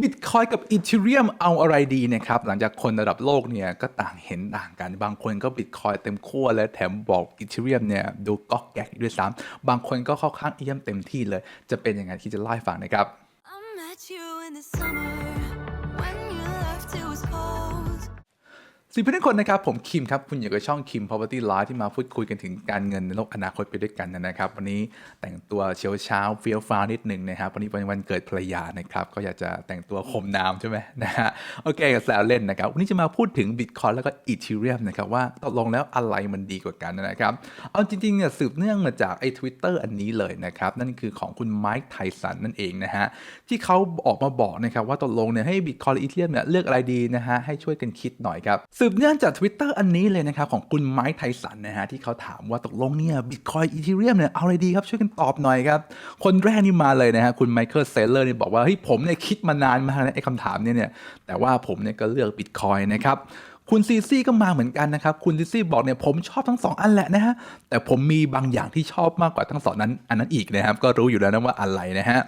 บิตคอยกับอีเทเรียมเอาอะไรดีนะครับ หลังจากคนระดับโลกเนี่ยก็ต่างเห็นต่างกัน บางคนก็บิตคอยเต็มขั้วและแถมบอกอีเทเรียมเนี่ยดูก๊อกแก๊กด้วยซ้ำบางคนก็เข้าข้างอีเทียมเต็มที่เลย จะเป็นยังไงที่จะไล่าฟังนะครับ สวัสดีเพื่อนทุกคนนะครับ ผมคิมครับ คุณอยู่กับช่องคิม Property Live ที่มาพูดคุยกันถึงการเงินในโลกอนาคตไปด้วยกันนะครับ วันนี้แต่งตัวเชียวเช้าเฟี้ยวฟ้าวนิดหนึ่งนะครับ วันนี้เป็นวันเกิดภรรยานะครับ ก็อยากจะแต่งตัวข่มน้ำใช่ไหมนะฮะโอเคกับแซวเล่นนะครับ วันนี้จะมาพูดถึง Bitcoin แล้วก็ Ethereum นะครับ ว่าตกลงแล้วอะไรมันดีกว่ากันนะครับ เอาจริงๆเนี่ยสืบเนื่องมาจากไอ้ Twitter อันนี้เลยนะครับนั่นคือของคุณไมค์ไทสันนั่นเองนะฮะที่เขาออกมาบอกนะครับว่าตกลงเนี่ยให้ Bitcoin และ Ethereum เนี่ยเลือกอะไรดีนะฮะให้ช่วยกันคิดหน่อยครับสืบเนื่องจาก Twitter อันนี้เลยนะครับ ของคุณไมค์ไทสันนะฮะที่เขาถามว่าตกลงเนี่ย Bitcoin Ethereum เนี่ยเอาอะไรดีครับ ช่วยกันตอบหน่อยครับ คนแรกนี่มาเลยนะฮะคุณไมเคิลเซเลอร์เนี่ยบอกว่าเฮ้ยผมเนี่ยคิดมานานมากนะไอ้คำถามเนี่ยเนี่ยแต่ว่าผมเนี่ยก็เลือก Bitcoin นะครับคุณซีซี่ก็มาเหมือนกันนะครับ คุณซีซี่บอกเนี่ยผมชอบทั้งสองอันแหละนะฮะ แต่ผมมีบางอย่างที่ชอบมากกว่าทั้งสองนั้น อันนั้นอีกนะครับ ก็รู้อยู่แล้วนะว่าอะไรนะฮะ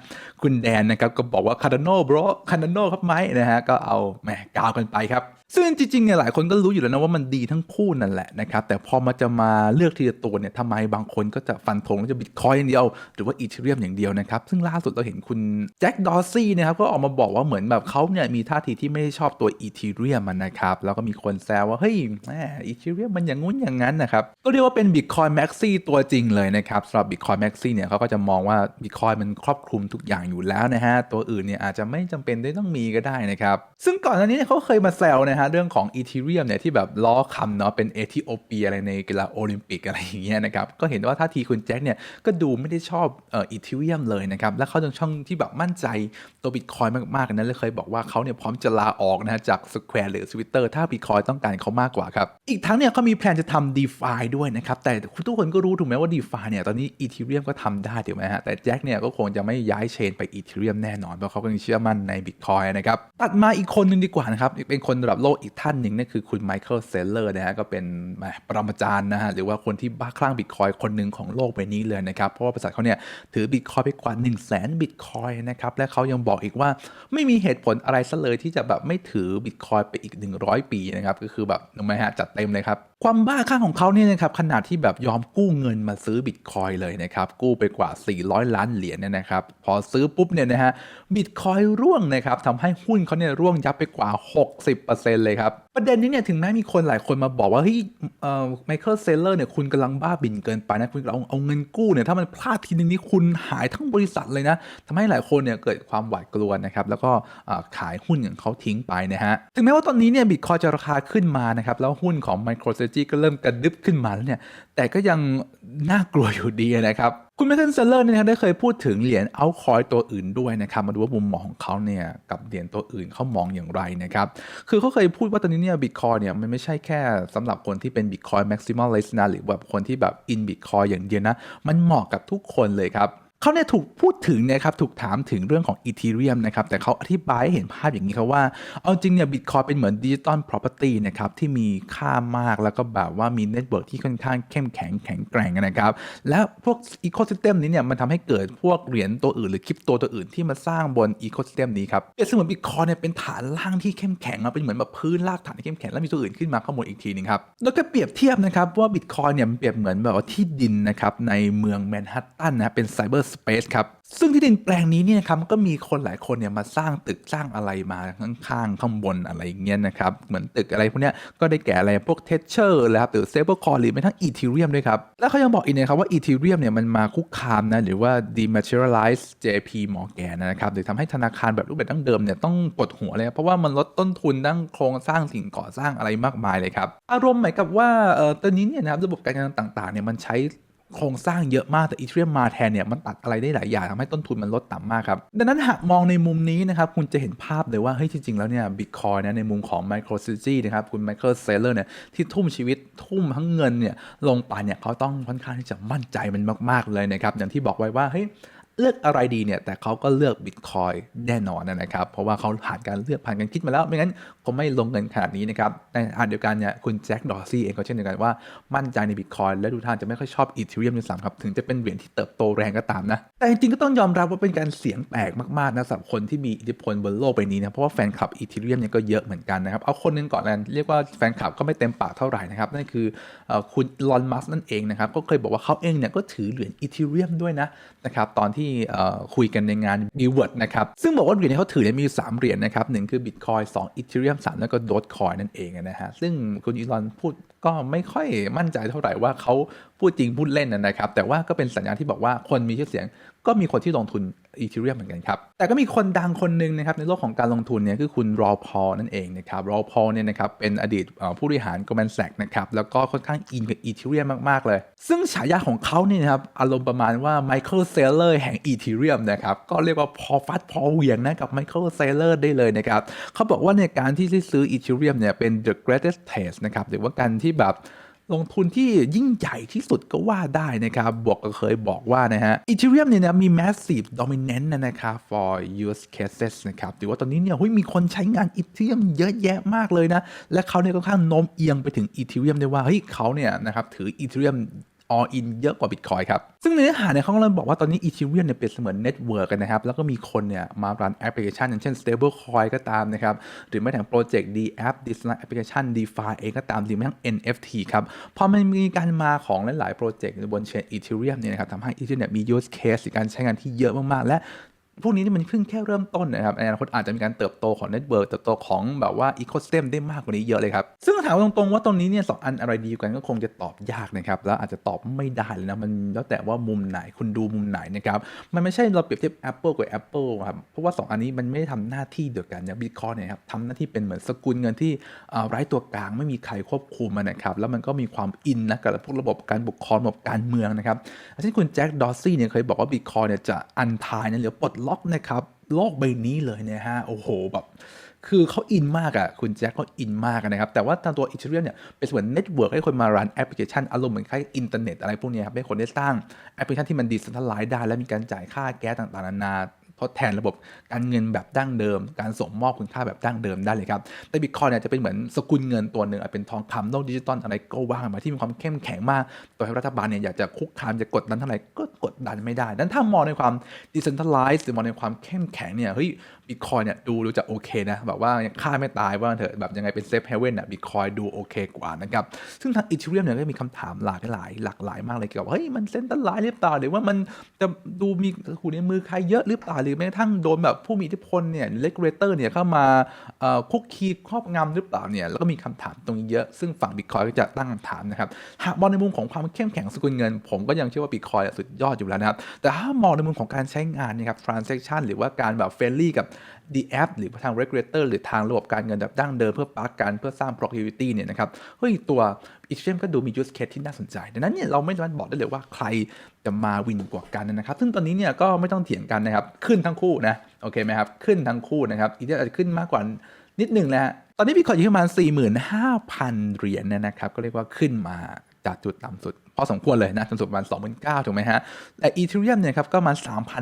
คุณแดนนะครับก็บอกว่าคาร์โนบรคาร์โนครับไหมนะฮะ ก็เอาแหมกาวกันไปครับ ซึ่งจริงๆเนี่ยหลายคนก็รู้อยู่แล้วนะว่ามันดีทั้งคู่นั่นแหละนะครับแต่พอมาจะมาเลือกทีละตัวเนี่ยทำไมบางคนก็จะฟันธงว่าจะบิตคอยอย่างเดียว หรือว่าอีเทเรียมอย่างเดียวนะครับ ซึ่งล่าสุดเราเห็นคุณแจ็คดอซี่นะครับก็ออกมาบอกว่าเหมือนแบบเขาเนี่ยมีท่าทีที่ไม่ได้ชอบตัวอีเทเรียมมันนะครับแล้วก็มีคนแซวว่าเฮ้ยแหมอีเทเรียมมันอย่างงู้นอย่างนั้นนะครับก็เรียกว่าเป็นบิตคอยแม็กซี่ตัวจริงเลยนะครับสำหรับบิตคอยแม็กซี่เนี่ยเขาก็จะมองว่าบิตคอยมันครอบคลุมทุกอย่างอยู่แล้วนะฮะตัวอื่นเนี่ยอาจจะไม่จำเป็นได้ต้องมีก็ได้นะครับซึ่งก่อนหน้านี้เขาเคยมาแซวนะฮะเรื่องของอีเทเรียมเนี่ยที่แบบล้อคำเนาะเป็นเอธิโอเปียอะไรในกีฬาโอลิมปิกอะไรอย่างเงี้ยนะครับก็เห็นว่าท่าทีคุณแจ็คเนี่ยก็ดูไม่ได้ชอบเอ่ออีเทเรียมเลยนะครับและเขายังช่องที่แบบมั่นใจตัวบิตคอยมากๆนั้นเลยเคยบอกว่าเขาเนี่ยพร้อมจะลาออกนะจากสแควร์หรือ Twitter ถ้าบิตคอยต้องการเขามากกว่าครับอีกทั้งเนี่ยเขามีแพลนจะทำ d e f i ด้วยนะครับแต่ทุกคนก็รู้ถูกไหมว่า d e f i เนี่ยตอนนี้อีเทเรียมก็ทำได้ถูกไหมฮะแต่แจ็คเนี่ยก็คงจะไม่ย้ายเชนไปอีเทเรียมแน่นอนเพราะเขาก็ยังเชื่อมั่นในบิตคอยนะครับตัดมาอีกคนหนึงดีกว่านะครับเป็นคนระดับโลกอีกท่านหนึ่งนั่นคือคุณไมเคิลเซลเลอร์นะฮะก็เป็นปรมาจารย์นะฮะหรือว่าคนที่บ้าคลั่งบิตคอยคนหนึ่งของโลกใบนี้เลยนะครับ เพราะว่าบริษัทเขาเนี่ยถือบิตคอยไปกว่า 1 0 0 0 0แสนบิตคอยนะครับ และเขายังบอกอีกว่าไม่มีเหตุผลอะไรซะเลยที่จะแบบไม่ถือบิตคอยไปอีก 100 ปีนะครับก็คือแบบทำไหมฮะจัดเต็มเลยครับความบ้าคลั่งของเขาเนี่ยนะครับขนาดที่แบบยอมกู้เงินมาซื้อบิตคอยเลยนะครับกู้ไปกว่า 400 ล้านเหรียญเนี่ยนะครับพอซื้อปุ๊บเนี่ยนะฮะบิตคอยร่วงนะครับทำให้หุ้นเขาเนี่ยร่วงยับไปกว่า 60%เลยครับ ประเด็นนี้เนี่ยถึงแม้มีคนหลายคนมาบอกว่าเฮ้ยเอ่อไมเคิลเซเลอร์เนี่ยคุณกำลังบ้าบินเกินไปนะคุณเอาเอาเงินกู้เนี่ยถ้ามันพลาดทีนึงนี่คุณหายทั้งบริษัทเลยนะทำให้หลายคนเนี่ยเกิดความหวาดกลัวนะครับแล้วก็ขายหุ้นของเขาทิ้งไปนะฮะถึงแม้ว่าตอนนี้เนี่ยบิตคอยจะราคาขึ้นมานะครับแล้วหุ้นของ MicroStrategy ก็เริ่มกระดึบขึ้นมาแล้วเนี่ยแต่ก็ยังน่ากลัวอยู่ดีนะครับ คุณเมคเคนเซลเลอร์เนี่ยได้เคยพูดถึงเหรียญเอาคอยตัวอื่นด้วยนะครับ มาดูว่ามุมมองของเขาเนี่ยกับเหรียญตัวอื่นเขามองอย่างไรนะครับ คือเขาเคยพูดว่าตอนนี้เนี่ยบิตคอยเนี่ยมันไม่ใช่แค่สำหรับคนที่เป็นบิตคอยแม็กซิมอลไลสนะหรือแบบคนที่แบบอินบิตคอยอย่างเดียวนะ มันเหมาะกับทุกคนเลยครับ เขาเนี่ยถูกพูดถึงนะครับถูกถามถึงเรื่องของอีเทเรียมนะครับแต่เขาอธิบายให้เห็นภาพอย่างนี้ครับว่า เอาจริงเนี่ยบิตคอยเป็นเหมือนดิจิตอล property นะครับที่มีค่ามากแล้วก็แบบว่ามีเน็ตเวิร์กที่ค่อนข้างเข้มแข็งแข็งแกร่งนะครับ และพวกอีโค y ิสเต็มนี้เนี่ยมันทำให้เกิดพวกเหรียญตัวอื่นหรือคริปโตตัวอื่นที่มาสร้างบนอีโค y ิสเต็มนี้ครับเปรียบเสมือนบิตคอยเนี่ยเป็นฐานล่างที่เข้มแข็งอะเป็นเหมือนแบบพื้นรากฐานที่เข้มแข็งแล้วมีตัวอื่นขึ้นมาข้างบนอีกทีหนึงครับโดยก็เปรียบเทียบนะครับว่าบิตคอยเนี่ยมันเปรียบเหมือนแบบว่าที่ดินนะครับในเมืองแมนฮัตตันนะเป็นไซเบอร์สเปซครับ ซึ่งที่ดินแปลงนี้เนี่ยครับก็มีคนหลายคนเนี่ยมาสร้างตึกสร้างอะไรมาข้างๆข้างบนอะไรอย่างเงี้ยนะครับ เหมือนตึกอะไรพวกเนี้ยก็ได้แก่อะไรพวกเทเชอร์นะครับหรือเซเบอร์คอร์หรือแม้ทั้งอีเทเรียมด้วยครับ แล้วเขายังบอกอีกนะครับว่าอีเทเรียมเนี่ยมันมาคุกคามนะหรือว่า dematerialize JP Morgan นะครับหรือทำให้ธนาคารแบบรูปแบบดั้งเดิมเนี่ยต้องปวดหัวเลย เพราะว่ามันลดต้นทุนด้านโครงสร้างสิ่งก่อสร้างอะไรมากมายเลยครับอารมณ์เหมือนกับว่าเออตอนนี้เนี่ยนะครับระบบการเงินต่างๆเนี่ยมันใช้ โครงสร้างเยอะมากแต่อีเทเรียมมาแทนเนี่ยมันตัดอะไรได้หลายอย่างทำให้ต้นทุนมันลดต่ำมากครับ ดังนั้นหากมองในมุมนี้นะครับ คุณจะเห็นภาพเลยว่า เฮ้ยจริง ๆ แล้วเนี่ยบิตคอยนะในมุมของ MicroStrategy นะครับ คุณ Michael Saylor เนี่ยที่ทุ่มชีวิตทุ่มทั้งเงินเนี่ยลงไปเนี่ยเขาต้องค่อนข้างที่จะมั่นใจมันมาก ๆ เลยนะครับ อย่างที่บอกไว้ว่าเฮ้ย เลือกอะไรดีเนี่ยแต่เขาก็เลือกบิตคอยแน่นอนนะครับ เพราะว่าเขาผ่านการเลือกผ่านการคิดมาแล้ว ไม่งั้นคงไม่ลงเงินขนาดนี้นะครับในอันเดียวกันเนี่ยคุณแจ็คดอร์ซี่เองก็เช่นเดียวกันว่ามั่นใจในบิตคอยและดูท่าจะไม่ค่อยชอบอีเทเรียมด้วยซ้ำครับ ถึงจะเป็นเหรียญที่เติบโตแรงก็ตามนะ แต่จริงก็ต้องยอมรับว่าเป็นการเสียงแปลกมากๆนะสำหรับคนที่มีอิทธิพลบนโลกใบนี้นะเพราะว่าแฟนคลับอีเทเรียมเนี่ยก็เยอะเหมือนกันนะครับเอาคนหนึงก่อนเลยเรียกว่าแฟนคลับก็ไม่เต็มปากเท่าไหร่นะครับนั่นคือคุณลอนมัสนั่นเองนะครับก็เคยบอกว่าเขาเองเนี่ยก็ถือเหรียญอีเทเรียมด้วยนะนะครับตอนที่ที่คุยกันในงาน b ิวเวิร์ดนะครับ ซึ่งบอกว่าเหรียญที่เขาถือเนี่ยมีอยู่สามเหรียญนะครับหนึ่งคือบิตคอยสองอีเทเรียมสามแล้วก็โดทคอยนั่นเองนะฮะ ซึ่งคุณอีลอนพูดก็ไม่ค่อยมั่นใจเท่าไหร่ว่าเขาพูดจริงพูดเล่นนะนะครับ แต่ว่าก็เป็นสัญญาณที่บอกว่าคนมีชื่อเสียง ก็มีคนที่ลงทุนอีเทเรียมเหมือนกันครับ แต่ก็มีคนดังคนหนึ่งนะครับในโลกของการลงทุนเนี่ยคือคุณรอพอนั่นเองนะครับรอพอเนี่ยนะครับเป็นอดีตผู้บริหาร Goldman Sachs นะครับแล้วก็ค่อนข้างอินกับอีเทเรียมมาก ๆ เลย ซึ่งฉายาของเขาเนี่ยนะครับอารมณ์ประมาณว่า Michael Saylor แห่งอีเทเรียมนะครับก็เรียกว่าพอฟัดพอเหวี่ยงนะกับ Michael Saylor ได้เลยนะครับเขาบอกว่าในการที่ซื้ออีเทเรียมเนี่ยเป็น the greatest test นะครับหรือว่าการที่แบบ ลงทุนที่ยิ่งใหญ่ที่สุดก็ว่าได้นะครับ บวกก็เคยบอกว่านะฮะอีเทเรียมเนี่ยนะมี massive dominant นะนะครับ for use cases นะครับถือว่าตอนนี้เนี่ยเฮ้ยมีคนใช้งานอีเทเรียมเยอะแยะมากเลยนะ และเขาเนี่ยค่อนข้างโน้มเอียงไปถึง Ethereum ได้ว่าเฮ้ยเขาเนี่ยนะครับถืออีเทเรียม all in เยอะกว่า Bitcoin ครับ ซึ่งในเนื้อหาเนี่ยเขากำลังบอกว่าตอนนี้ Ethereum เนี่ยเปรียบเสมือนเน็ตเวิร์กกันนะครับ แล้วก็มีคนเนี่ยมารันแอปพลิเคชัน อย่างเช่น stablecoin ก็ตามนะครับ หรือแม้แต่โปรเจกต์ D app d e c e n t r a l Application DeFi เองก็ตามหรือแม้ทั้ง NFT ครับ พอมันมีการมาของหลาย ๆ โปรเจกต์บนเชน Ethereum เนี่ยนะครับทำให้ Ethereum เนี่ยมี use case หรือการใช้งานที่เยอะมาก ๆ และ พวกนี้นี่มันเพิ่งแค่เริ่มต้นนะครับในอนาคตอาจจะมีการเติบโตของเน็ตเวิร์กเติบโตของแบบว่าอีโคสเต็มได้มากกว่านี้เยอะเลยครับ ซึ่งถามตรงๆว่าตรงนี้เนี่ยสองอันอะไรดีกว่ากันก็คงจะตอบยากนะครับ แล้วอาจจะตอบไม่ได้เลยนะมันแล้วแต่ว่ามุมไหนคุณดูมุมไหนนะครับ มันไม่ใช่เราเปรียบเทียบ Apple กับ Apple ครับเพราะว่า 2 อันนี้มันไม่ได้ทำหน้าที่เดียวกันอย่างบิตคอยเนี่ยครับทำหน้าที่เป็นเหมือนสกุลเงินที่ไร้ตัวกลางไม่มีใครควบคุมมันนะครับแล้วมันก็มีความอินนะกับพวกระบบการปกครองระบบการเมืองนะครับเช่นคุณแจ็คดอซี่เนี่ยเคยบอกว่าบิตคอยเนี่ยจะอันทายนะหรือปลดล็อกนะครับโลกใบนี้เลยนะฮะโอ้โหแบบคือเขาอินมากอะ่ะคุณแจ็คเขาอินมากนะครับ แต่ว่าทางตัวอีเทเรียมเนี่ยเป็นเหมือนเน็ตเวิร์กให้คนมารันแอปพลิเคชันอารมณ์เหมือนคล้ายอินเทอร์เน็ตอะไรพวกนี้ครับให้คนได้สร้างแอปพลิเคชันที่มันดิจิทัลไลซ์ได้และมีการจ่ายค่าแก๊สต่างๆนานา ทดแทนระบบการเงินแบบดั้งเดิม การส่งมอบคุณค่าแบบดั้งเดิมได้เลยครับ แต่บิตคอยเนี่ยจะเป็นเหมือนสกุลเงินตัวหนึ่งอาจเป็นทองคำโลกดิจิตอลอะไรก็ว่ามาที่มีความเข้มแข็งมากตัวให้รัฐบาลเนี่ยอยากจะคุกคามจะกดดันเท่าไหร่ก็กดดันไม่ได้ นั้นถ้ามองในความดิจิทัลไลซ์หรือมองในความเข้มแข็งเนี่ยเฮ้ยบิตคอยเนี่ยดูดูจะโอเคนะแบบว่ายังฆ่าไม่ตายว่าเถอะแบบยังไงเป็นเซฟเฮเว่นอะบิตคอยดูโอเคกว่านะครับซึ่งทางอีเทเรียมเนี่ยก็มีคำถามหลากหลายหลากหลายมากเลยเกี่ยวกับเฮ้ยมันเซนตัลไลซ์หรือเปล่าหรือว่ามันจะดูมีหูในมือใครเยอะหรือเปล่าหรือแม้กระทั่งโดนแบบผู้มีอิทธิพลเนี่ยเลกเรเตอร์เนี่ยเข้ามาคุกคีครอบงำหรือเปล่าเนี่ยแล้วก็มีคำถามตรงนี้เยอะ ซึ่งฝั่งบิตคอยก็จะตั้งคำถามนะครับหากมองในมุมของความเข้มแข็งสกุลเงิน ผมก็ยังเชื่อว่าบิตคอยสุดยอดอยู่แล้วนะครับแต่ถ้ามองในมุมของการใช้งานนยครับ transaction หรือว่าการแบบเฟรนลี่กับ d app หรือทาง regulator หรือทางระบบการเงินแบบดั้งเดิมเพื่อปาร์กการเพื่อสร้าง productivity เนี่ยนะครับเฮ้ยตัว Ethereum ก็ดูมี use case ที่น่าสนใจ ดังนั้นเนี่ยเราไม่สามารถบอกได้เลยว่าใคร จะมาวินกว่ากันนะครับ ซึ่งตอนนี้เนี่ยก็ไม่ต้องเถียงกันนะครับ ขึ้นทั้งคู่นะ โอเคไหมครับ ขึ้นทั้งคู่นะครับ อีเทอาจจะขึ้นมากกว่านิดหนึ่งนะฮะ ตอนนี้บิตคอยอยู่ที่ประมาณ 45,000 เหรียญนนะครับ ก็เรียกว่าขึ้นมาจากจุดต่ำสุด พอสมควรเลยนะจนสุดประมาณ29,000ถูกไหมฮะ แต่อีเทเรียมเนี่ยครับก็มา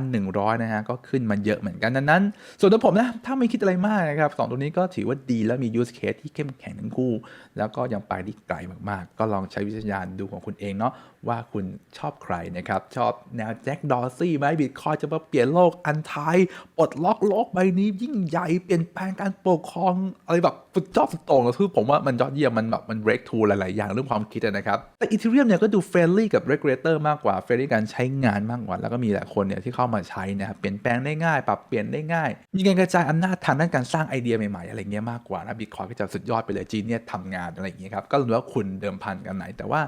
3,100 นะฮะ ก็ขึ้นมาเยอะเหมือนกันดังนั้น ส่วนตัวผมนะ ถ้าไม่คิดอะไรมากนะครับสองตัวนี้ก็ถือว่าดีแล้วมี use case ที่เข้มแข็งทั้งคู่ แล้วก็ยังไปได้ไกลมากๆ ก็ลองใช้วิจารณญาณดูของคุณเองเนาะว่าคุณชอบใครนะครับ ชอบแนวแจ็คดอร์ซี่ไหมบิตคอยจะมาเปลี่ยนโลกอันไทยปลดล็อกโลกใบนี้ยิ่งใหญ่เปลี่ยนแปลงการปกครองอะไรแบบสุดยอดสุดโต่งคือผมว่ามันยอดเยี่ยมมันแบบมัน break through หลายๆอย่างเรื่องความคิดนะครับแต่อีเทเรียมเนี่ยก็ดูือเฟรนลี่กับเรกูเลเตอร์มากกว่าเฟรนลี่การใช้งานมากกว่า แล้วก็มีหลายคนเนี่ยที่เข้ามาใช้นะครับเปลี่ยนแปลงได้ง่าย ปรับเปลี่ยนได้ง่าย มีการกระจายอำนาจทางด้านการสร้างไอเดียใหม่ๆ อะไรเงี้ยมากกว่านะบิตคอยก็จะสุดยอดไปเลยจีเนียทำงานอะไรอย่างเงี้ยครับก็รู้ว่าคุณเดิมพันกันไหน แต่ว่า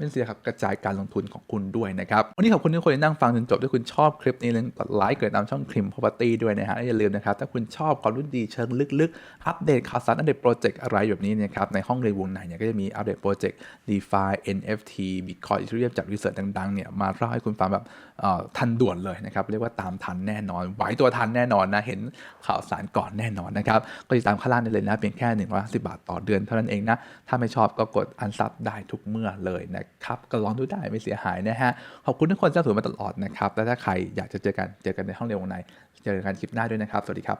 ไม่เสียครับกระจายการลงทุนของคุณด้วยนะครับ วันนี้ขอบคุณทุกคนที่นั่งฟังจนจบ ถ้าคุณชอบคลิปนี้เลยกดไลค์กดติดตามช่องคลิม property ด้วยนะฮะอย่าลืมนะครับ ถ้าคุณชอบความรู้ดีเชิงลึกๆ อัปเดตข่าวสารอัปเดตโปรเจกต์อะไรแบบนี้นะครับ ในห้องเรียนวงในเนี่ยก็จะมีอัปเดตโปรเจกต์ DeFi NFT Bitcoin Ethereum จากรีเสิร์ชดังๆเนี่ยมาเล่าให้คุณฟังแบบอ่อทันด่วนเลยนะครับเรียกว่าตามทันแน่นอนไหวตัวทันแน่นอนนะเห็นข่าวสารก่อนแน่นอนนะครับก็ติดตามข้างล่างได้เลยนะเพียงแค่1 5 0บาทต่อเดือนเท่านั้นเองนะถ้าไม่ชอบก็กดอันซับได้ทุกเมื่อเลยนะนะครับ ก็ลองดูได้ไม่เสียหายนะฮะ ขอบคุณทุกคนที่สนับสนุนมาตลอดนะครับ และถ้าใครอยากจะเจอกัน เจอกันในห้องเรียนวงใน เจอกันคลิปหน้าด้วยนะครับ สวัสดีครับ